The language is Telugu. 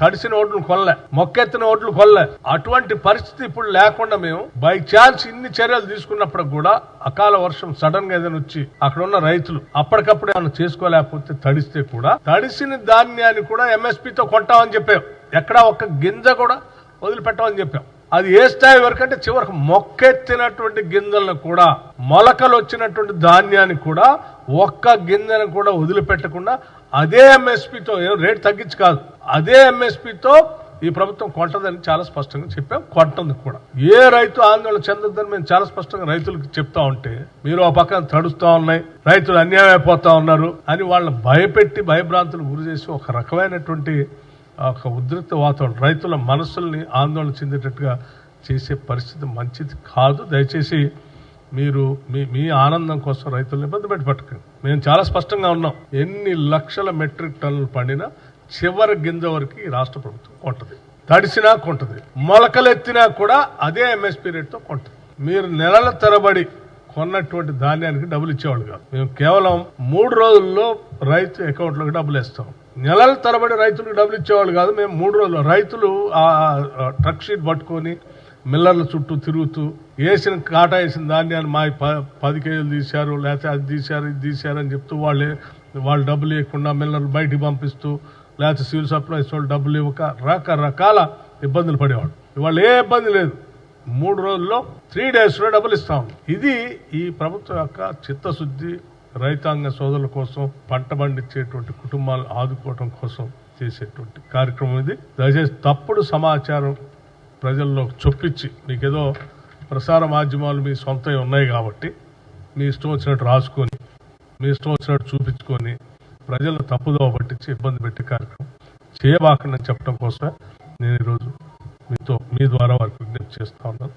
తడిసిన ఓట్లు కొనలే మొక్కెత్తిన ఓట్లు కొనలే. అటువంటి పరిస్థితి ఇప్పుడు లేకుండా మేము బై ఛాన్స్ ఇన్ని చర్యలు తీసుకున్నప్పుడు కూడా అకాల వర్షం సడన్గా ఏదైనా వచ్చి అక్కడ ఉన్న రైతులు అప్పటికప్పుడు మనం చేసుకోలేకపోతే తడిస్తే కూడా తడిసిన ధాన్యాన్ని కూడా ఎంఎస్పితో కొంటామని చెప్పాం. ఎక్కడ ఒక్క గింజ కూడా వదిలిపెట్టామని చెప్పాం. అది ఏ స్థాయి వరకు అంటే చివరికి మొక్కెత్తినటువంటి గింజలను కూడా మొలకలు వచ్చినటువంటి ధాన్యాన్ని కూడా ఒక్క గింజను కూడా వదిలిపెట్టకుండా అదే ఎంఎస్పితో రేటు తగ్గించి కాదు. అదే ఎంఎస్పితో ఈ ప్రభుత్వం కొంటదని చాలా స్పష్టంగా చెప్పాం. కొంటుంది కూడా. ఏ రైతు ఆందోళన చెందొద్దని మేము చాలా స్పష్టంగా రైతులకు చెప్తా ఉంటే మీరు ఆ పక్కన తడుస్తూ ఉన్నాయి రైతులు అన్యాయం అయిపోతా ఉన్నారు అని వాళ్ళని భయపెట్టి భయభ్రాంతులు గురి చేసి ఒక రకమైనటువంటి ఒక ఉద్రిక్త వాతావరణం రైతుల మనసుల్ని ఆందోళన చెందేటట్టుగా చేసే పరిస్థితి మంచిది కాదు. దయచేసి మీరు మీ మీ ఆనందం కోసం రైతులను ఇబ్బంది పెట్టి మేము చాలా స్పష్టంగా ఉన్నాం. ఎన్ని లక్షల మెట్రిక్ టన్నులు పండినా చివరి గింజ వరకు రాష్ట్ర ప్రభుత్వం కొంటది. తడిసినా కొంటది. మొలకలెత్తినా కూడా అదే ఎంఎస్పీ రేట్తో కొంటది. మీరు నెలల తరబడి కొన్నటువంటి ధాన్యానికి డబ్బులు ఇచ్చేవాళ్ళు కాదు. మేము కేవలం మూడు రోజుల్లో రైతు అకౌంట్లోకి డబ్బులు ఇస్తాం నెలల తరబడి రైతులకు డబ్బులు ఇచ్చేవాళ్ళు కాదు. మేము మూడు రోజులు రైతులు ఆ ట్రక్ షీట్ పట్టుకొని మిల్లర్ల చుట్టూ తిరుగుతూ వేసిన కాటా వేసిన ధాన్యాన్ని మా పది కేజీలు తీశారు లేకపోతే అది తీశారు ఇది తీశారు అని చెప్తూ వాళ్ళే వాళ్ళు డబ్బులు ఇవ్వకుండా మిల్లర్లు బయటికి పంపిస్తూ లేకపోతే సివిల్ సప్లైస్ వాళ్ళు డబ్బులు ఇవ్వక రకరకాల ఇబ్బందులు పడేవాడు. ఇవాళ ఏ ఇబ్బంది లేదు. మూడు రోజుల్లో త్రీ డేస్లో డబ్బులు ఇస్తాం ఇది ఈ ప్రభుత్వం యొక్క చిత్తశుద్ధి రైతాంగ సోదరుల కోసం పంట పండించేటువంటి కుటుంబాలు ఆదుకోవటం కోసం చేసేటువంటి కార్యక్రమం ఇది. దయచేసి తప్పుడు సమాచారం ప్రజల్లో చొప్పించి మీకేదో ప్రసార మాధ్యమాలు మీ సొంతవి ఉన్నాయి కాబట్టి మీ ఇష్టం వచ్చినట్టు రాసుకొని మీ ఇష్టం వచ్చినట్టు చూపించుకొని ప్రజలు తప్పుదోవ పట్టించి ఇబ్బంది పెట్టే కార్యక్రమం చేయబాకండి చెప్పడం కోసమే నేను ఈరోజు మీతో మీ ద్వారా వారికి విజ్ఞప్తి చేస్తా ఉన్నాను.